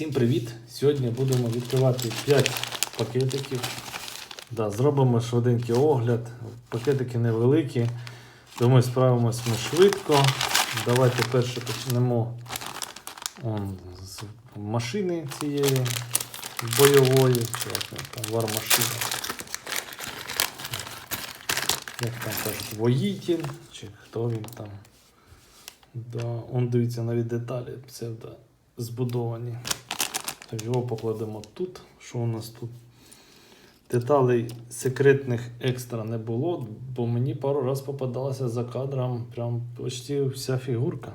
Всім привіт! Сьогодні будемо відкривати 5 пакетиків. Да, зробимо швиденький огляд. Пакетики невеликі, тому справимось ми швидко. Давайте перше почнемо он, з машини цієї бойової. Як там вармашина. Як там кажуть, воїтель, чи хто він там. Да, он дивіться навіть деталі псевдо збудовані. Його покладемо тут. Що у нас тут? Деталей секретних екстра не було, бо мені пару раз попадалася за кадром прям почти вся фігурка.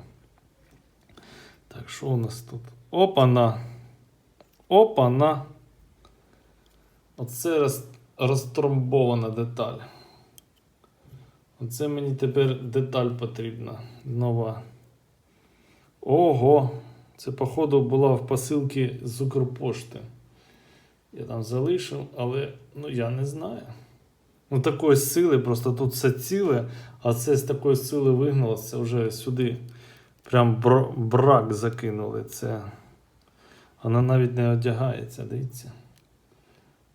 Так, що у нас тут? Опана! Опана! Оце роз, розтромбована деталь. Оце мені тепер деталь потрібна. Нова. Ого! Це, походу, була в посилці з Укрпошти. Я там залишив, але ну я не знаю. Ну, такої сили, просто тут все ціле, а це з такої сили вигналося, це вже сюди прям бр- брак закинули. Це. Вона навіть не одягається, дивіться.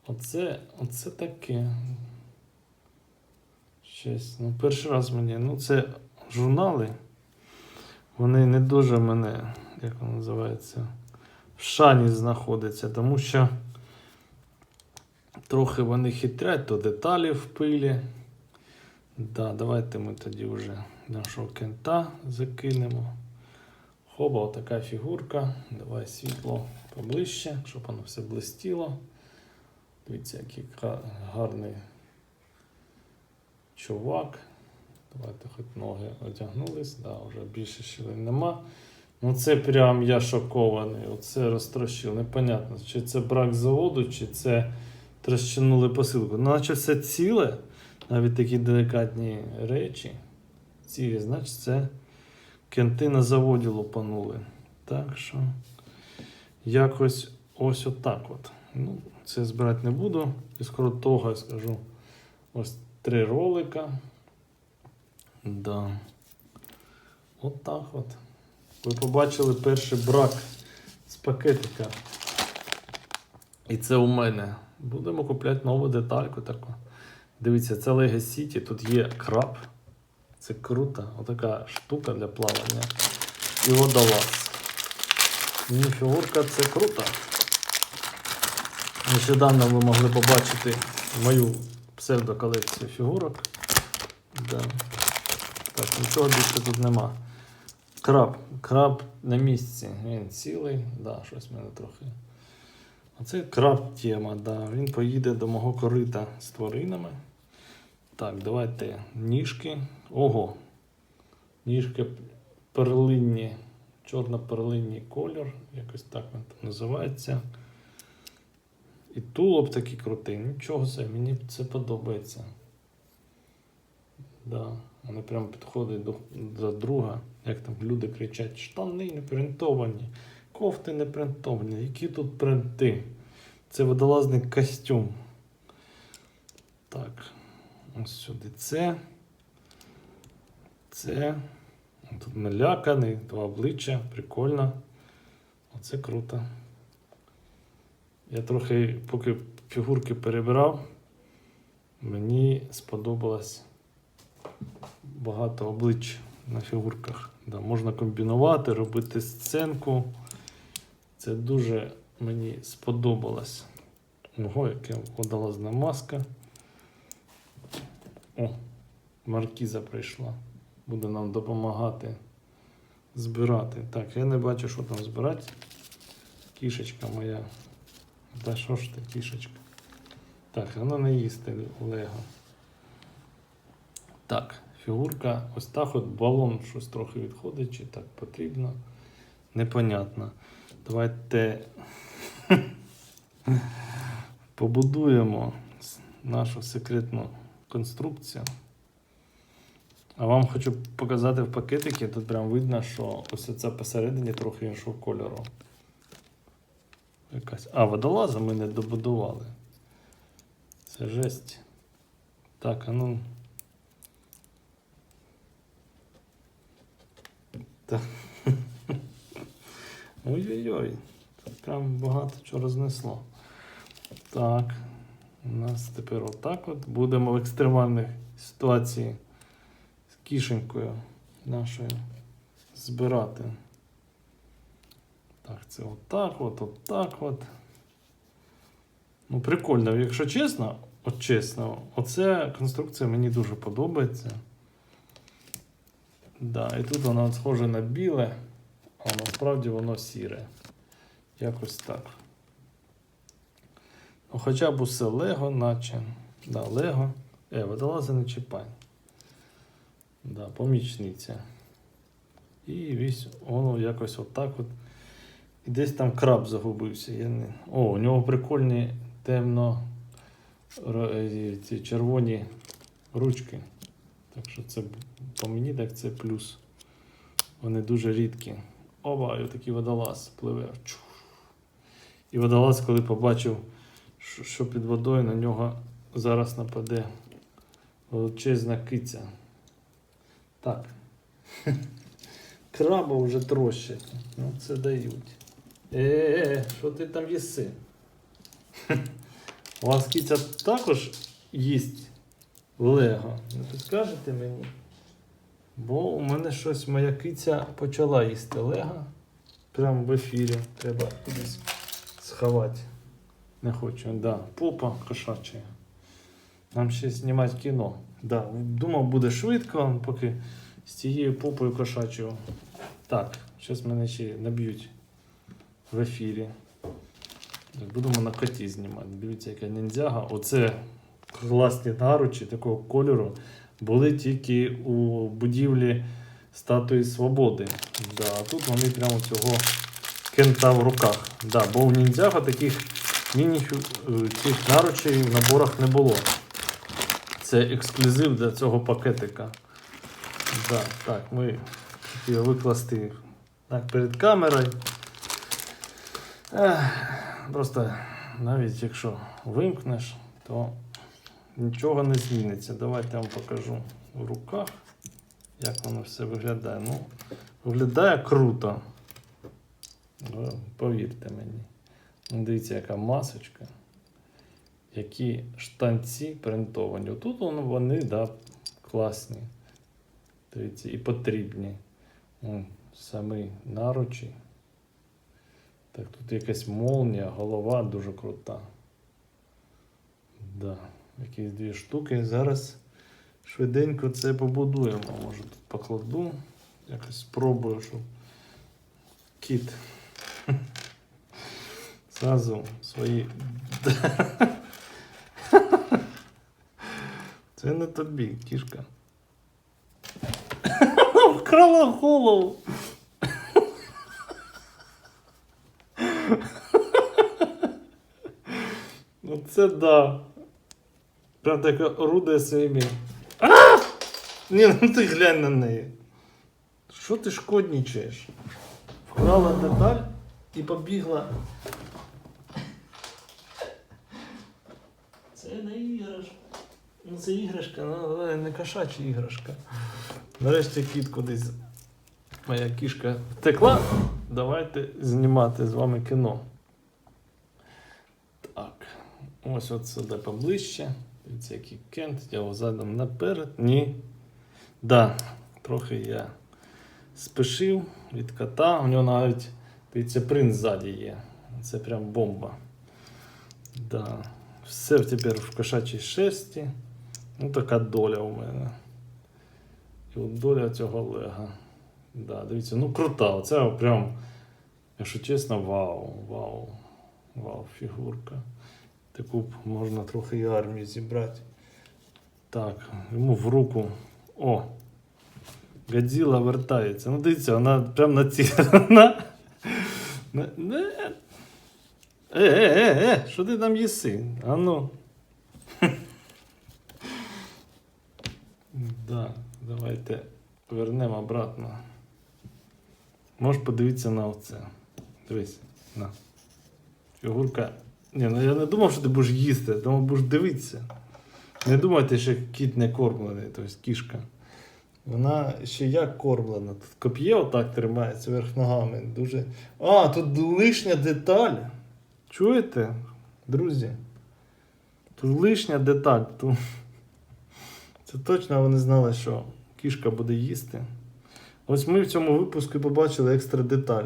Оце, оце таке. Щось. Ну, перший раз мені. Ну, це журнали. Вони не дуже мене, як воно називається, в шані знаходяться, тому що трохи вони хитрять, то деталі в пилі. Да, давайте ми тоді вже нашого кента закинемо. Хоба, отака фігурка. Давай світло поближче, щоб воно все блистіло. Дивіться, який гарний чувак. Давайте хоч ноги одягнулись, да, вже більше щілин нема. Ну це прям я шокований. Оце розтрощив. Непонятно, чи це брак заводу, чи це трощинули посилку. Ну, наче все ціле, навіть такі делікатні речі. Цілі, значить, це кенти на заводі лупанули. Так що якось ось отак от. Ну, це збирати не буду. І скоро того я скажу. Ось три ролика. Да. От так от. Ви побачили перший брак з пакетика. І це у мене. Будемо купляти нову детальку таку. Дивіться, це Lego City, тут є краб. Це круто. Отака штука для плавання. І водолаз. Міні-фігурка це круто. Нещодавно ви могли побачити мою псевдоколекцію фігурок. Да. Так, нічого більше тут нема. Краб. Краб на місці. Він цілий. Да, щось мене трохи. Оце краб тема, да. Він поїде до мого корита з тваринами. Так, давайте ніжки. Ого. Ніжки перлинні, чорно-перлинні кольор, якось так він там називається. І тулуб такий крутий. Нічого себе, мені це подобається. Да. Вони прямо підходять до, до друга, як там люди кричать: штани не принтовані, кофти не принтовані. Які тут принти? Це водолазний костюм. Так, ось сюди це. Це. Тут наляканий, два обличчя, прикольно. Оце круто. Я трохи, поки фігурки перебирав, мені сподобалось багато облич на фігурках. Да, можна комбінувати, робити сценку. Це дуже мені сподобалось. Ого, яка водолазна маска. О, маркіза прийшла. Буде нам допомагати збирати. Так, я не бачу, що там збирати. Кішечка моя. Та що ж ти, кішечка? Так, вона не їсти Лего. Так, фігурка. Ось так от балон щось трохи відходить, чи так потрібно. Непонятно. Давайте побудуємо нашу секретну конструкцію. А вам хочу показати в пакетики. Тут прям видно, що ось це посередині трохи іншого кольору. Якась. А, водолаза ми не добудували. Це жесть. Так, а ну. Ой-ой-ой. прям багато чого рознесло. Так. У нас тепер отак от. Будемо в екстремальних ситуації з кішенькою нашою збирати. Так, це отак от, отак от. Ну, прикольно, якщо чесно, от чесно, оця конструкція мені дуже подобається. Да, і тут воно схоже на біле, а насправді воно сіре. Якось так. Ну, хоча б усе Лего, наче. Да, Лего. Е, водолази не чіпай. Да, помічниця. І весь воно якось отак от. І десь там краб загубився. Я не... О, у нього прикольні темно е, ці червоні ручки. Так що це по мені так це плюс. Вони дуже рідкі. Оба, і такий водолаз пливе. І водолаз, коли побачив, що- під водою на нього зараз нападе величезна киця. Так. Краба вже трощать. Ну це дають. Е, що ти там їси? У вас киця також їсть Лего. Не підскажете мені? Бо у мене щось моя киця почала їсти Лего. Прямо в ефірі. Треба кудись сховати. Не хочу, да. Попа кошача. Нам ще знімати кіно. Да. Думав, буде швидко, поки з цією попою кошачою. Так, зараз мене ще наб'ють в ефірі. Будемо на коті знімати. Дивіться, яка ніндзяга. Оце класні наручі такого кольору були тільки у будівлі статуї Свободи. Да, тут вони прямо цього кента в руках. Да, бо у ніндзяга таких міні цих наручей в наборах не було. Це ексклюзив для цього пакетика. Да, так, ми хотіли викласти так, перед камерою. Ех, просто навіть якщо вимкнеш, то нічого не зміниться. Давайте я вам покажу в руках, як воно все виглядає. Ну, виглядає круто. Ну, Повірте мені. Ну, Дивіться, яка масочка. Які штанці принтовані. Тут вони да, класні. Дивіться, і потрібні. Самі наручі. Так, тут якась молнія, голова дуже крута. Да, якісь дві штуки. Зараз швиденько це побудуємо. Може тут покладу. Якось спробую, щоб кіт. Зразу свої. Це не тобі, кішка. Вкрала голову. Ну це да. Прям така орудує своїми. А! Ні, ну ти глянь на неї. Що ти шкоднічаєш? Вкрала деталь і побігла. Це не іграшка. Ну це іграшка, ну але не кошача іграшка. Нарешті кіт кудись. Моя кішка втекла. Давайте знімати з вами кіно. Так. Ось от сюди поближче. Дивіться, який кент. Я його задом наперед. Ні. Да, трохи я спешив від кота. У нього навіть дивіться, принц ззаді є. Це прям бомба. Да. Все тепер в кошачій шерсті. Ну, така доля у мене. І от доля цього Лега. Да, дивіться, ну крута. Оце прям, якщо чесно, вау, вау. Вау, фігурка. Таку б можна трохи і армію зібрати. Так, йому в руку. О! Годзіла вертається. Ну дивіться, вона прям націлена. Е, е, е, е, що ти там їси? А ну. Да, давайте вернемо обратно. Можеш подивитися на оце. Дивись, на. Фігурка. Ні, ну я не думав, що ти будеш їсти, я думав, будеш дивитися. Не думайте, що кіт не кормлений, тобто кішка. Вона ще як кормлена. Тут коп'є отак тримається верх ногами. Дуже. А, тут лишня деталь. Чуєте, друзі? Тут лишня деталь. Тут... Це точно вони знали, що кішка буде їсти. Ось ми в цьому випуску побачили екстра деталь.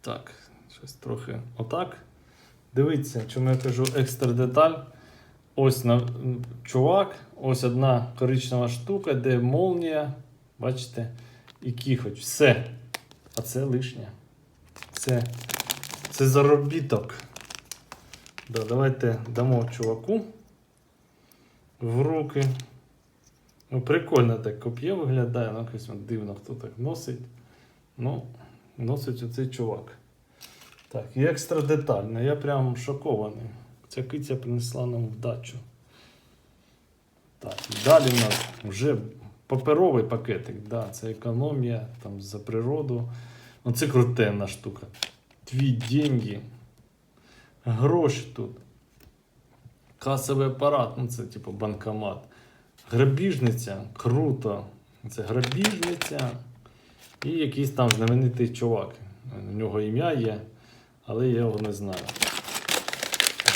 Так, щось трохи отак. Дивіться, чому я кажу екстра деталь. Ось на, чувак, ось одна коричнева штука, де молнія, бачите, і кіхоть. Все. А це лишнє. Це, це заробіток. Да, давайте дамо чуваку в руки. Ну, прикольно так коп'є виглядає, ну якось дивно, хто так носить. Ну, носить оцей чувак. Так, і екстра детально. Я прям шокований. Ця киця принесла нам вдачу. Так, далі у нас вже паперовий пакетик. Да, це економія там, за природу. Ну, це крутенна штука. Твій деньги. Гроші тут. Касовий апарат, ну це типу банкомат. Грабіжниця, круто. Це грабіжниця. І якийсь там знаменитий чувак. У нього ім'я є, але я його не знаю.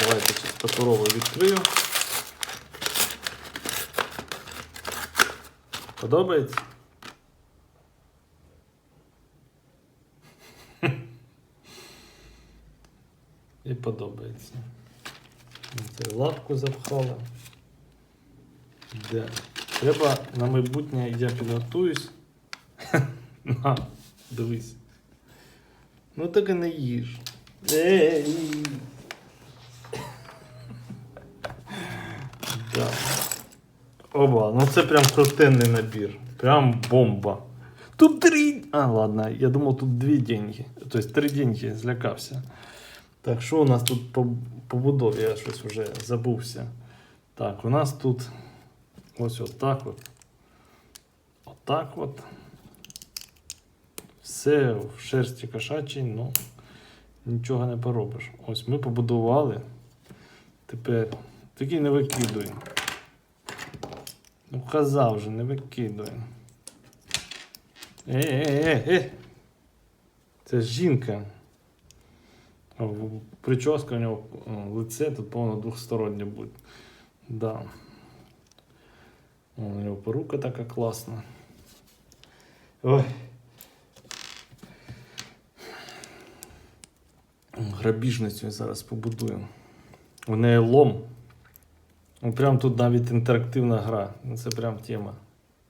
Давайте зараз паперово відкрию. Подобається? І подобається. Це лапку запхала. Де? Треба на майбутнє я підготуюсь. На, дивись. Ну так і не їж. Ей! Да. Оба, ну це прям крутенний набір. Прям бомба. Тут три. А, ладно, я думав, тут дві деньги. Тобто три деньги, злякався. Так, що у нас тут по побудові? Я щось вже забувся. Так, у нас тут ось отак от. Отак от. Все в шерсті кошачій, ну нічого не поробиш. Ось ми побудували. Тепер такий не викидуй. Ну, казав вже, не викидуй. Е, е, е, е. Це жінка. Прическа у нього лице тут, повно двохстороннє буде. Да. У нього порука така класна. Ой. Грабіжницю зараз побудую. У неї лом. Ну, прям тут навіть інтерактивна гра. Ну, це прям тема.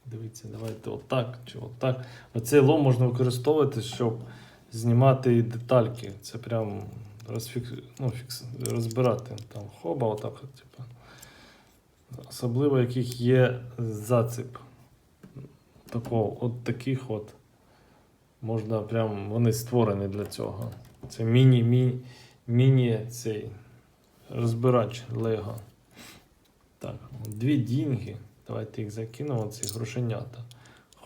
Дивіться, давайте отак чи отак. Оцей лом можна використовувати, щоб знімати детальки. Це прям розфікс... ну, фікс... розбирати. Там хоба, отак. Типу. Особливо яких є зацеп. Такого, от таких от. Можна прям, вони створені для цього. Це міні, міні, міні цей розбирач Лего. Так, дві дінги. Давайте їх закинемо, ці грошенята.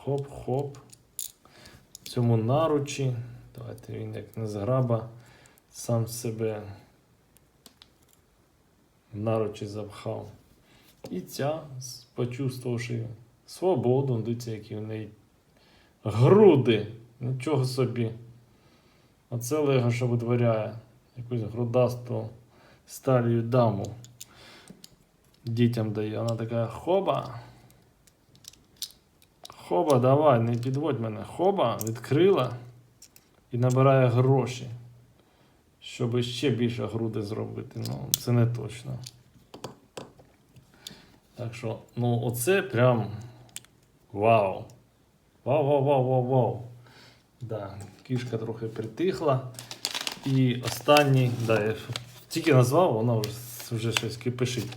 Хоп-хоп. Цьому наручі. Давайте він як не зграба сам себе наручі запхав. І ця, почувствувавши свободу, дивіться, які в неї груди. Нічого собі. Оце Лего, що витворяє якусь грудасту сталію даму дітям дає. Вона така хоба. Хоба, давай, не підводь мене. Хоба, відкрила і набирає гроші. Щоб ще більше груди зробити. Ну, це не точно. Так що, ну, оце прям вау. Вау, вау, вау, вау, вау. Да, кішка трохи притихла. І останній, да, я тільки назвав, вона вже, щось кипишить.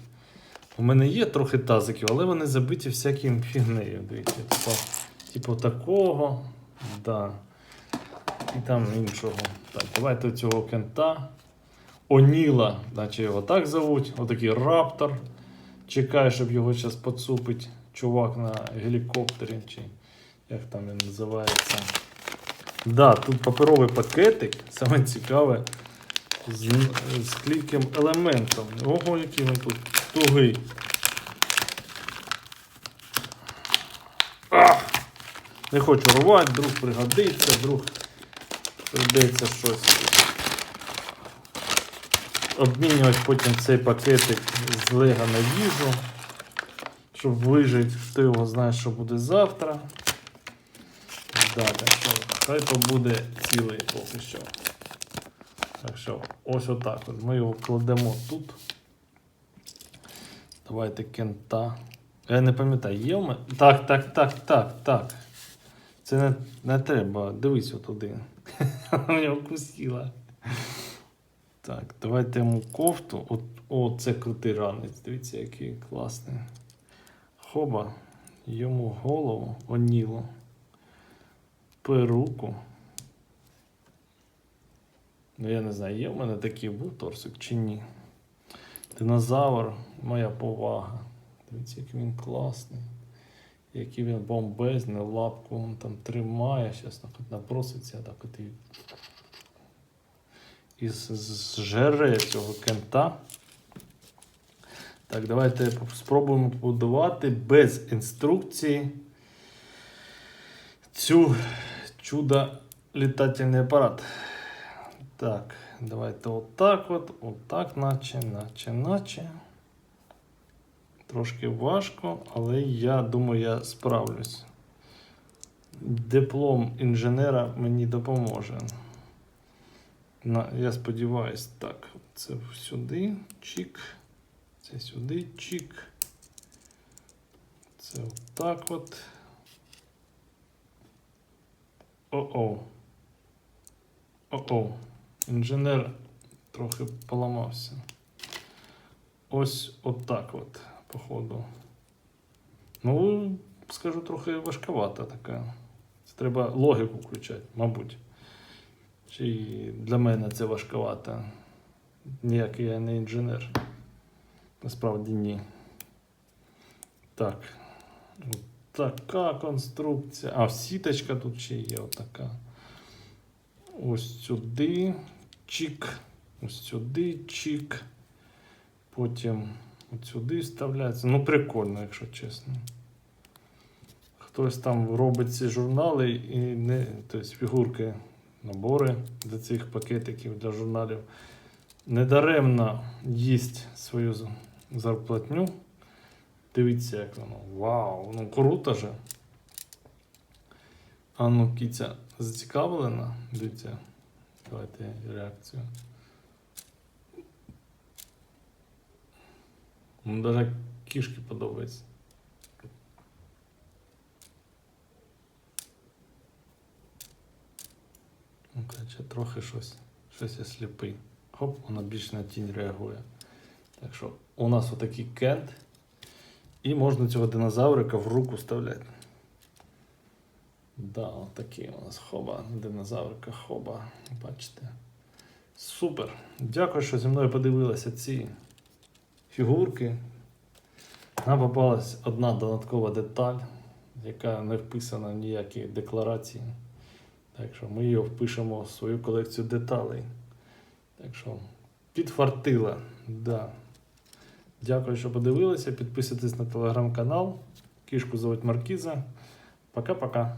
У мене є трохи тазиків, але вони забиті всяким фігнею. Дивіться, типу, типу такого, да. І там іншого. Так, давайте цього кента. Оніла, наче його так зовуть. Отакий раптор. Чекає, щоб його зараз поцупить чувак на гелікоптері, чи як там він називається. Да, Тут паперовий пакетик, саме цікаве, з з кліким елементом. Ого, який він тут тугий. Ах! Не хочу рвати, друг пригодиться, друг прийдеться щось. Обмінювати потім цей пакетик з лега на їжу, щоб вижити, хто його знає, що буде завтра. Що хай то буде цілий поки що. Так що, ось отак. От. Ми його кладемо тут. Давайте кента. Я не пам'ятаю, є в мене. Так, так, так, так, так. Це не, не треба. Дивись отуди. Вона нього кусила. Так, давайте йому кофту. От, о, це крутий ранець. Дивіться, який класний. Хоба. Йому голову, оніло. Перуку. Ну, я не знаю, є в мене такий був торсик чи ні. Динозавр, моя повага. Дивіться, який він класний. Який він бомбезний, лапку він там тримає. Зараз наброситься, так от і. І зжере цього кента. Так, давайте спробуємо побудувати без інструкції цю чудо літательний апарат. Так, давайте отак от, отак, наче, наче, наче. Трошки важко, але я думаю, я справлюсь. Диплом інженера мені допоможе. На, я сподіваюсь, так, це сюди, чик. Це сюди, чик. Це отак от. О-о. О-о. Інженер трохи поламався. Ось отак от, походу. Ну, скажу, трохи важковата така. Це треба логіку включати, мабуть. Чи для мене це важковато. Ніякий я не інженер. Насправді ні. Так. Така конструкція. А, сіточка тут ще є отака. Ось сюди. Чик. Ось сюди чик. Потім от сюди вставляється. Ну, прикольно, якщо чесно. Хтось там робить ці журнали і не, тобто фігурки, набори для цих пакетиків для журналів. Недаремно їсть свою зарплатню. Дивіться, як воно. Вау! Ну круто же. А ну, кіця зацікавлена. Дивіться. Давайте реакцію. Ну, навіть кішки подобається. Ну, коротше, трохи щось. Щось я сліпий. Хоп, вона більш на тінь реагує. Так що у нас отакий кент. І можна цього динозаврика в руку вставляти. Да, отакий у нас хоба, динозаврика хоба. Бачите. Супер. Дякую, що зі мною подивилися ці фігурки. Нам попалась одна додаткова деталь, яка не вписана в ніякі декларації. Так що ми її впишемо в свою колекцію деталей. Так що підфартила. Да. Дякую, що подивилися. Підписуйтесь на телеграм-канал. Кішку зовуть Маркіза. Пока-пока.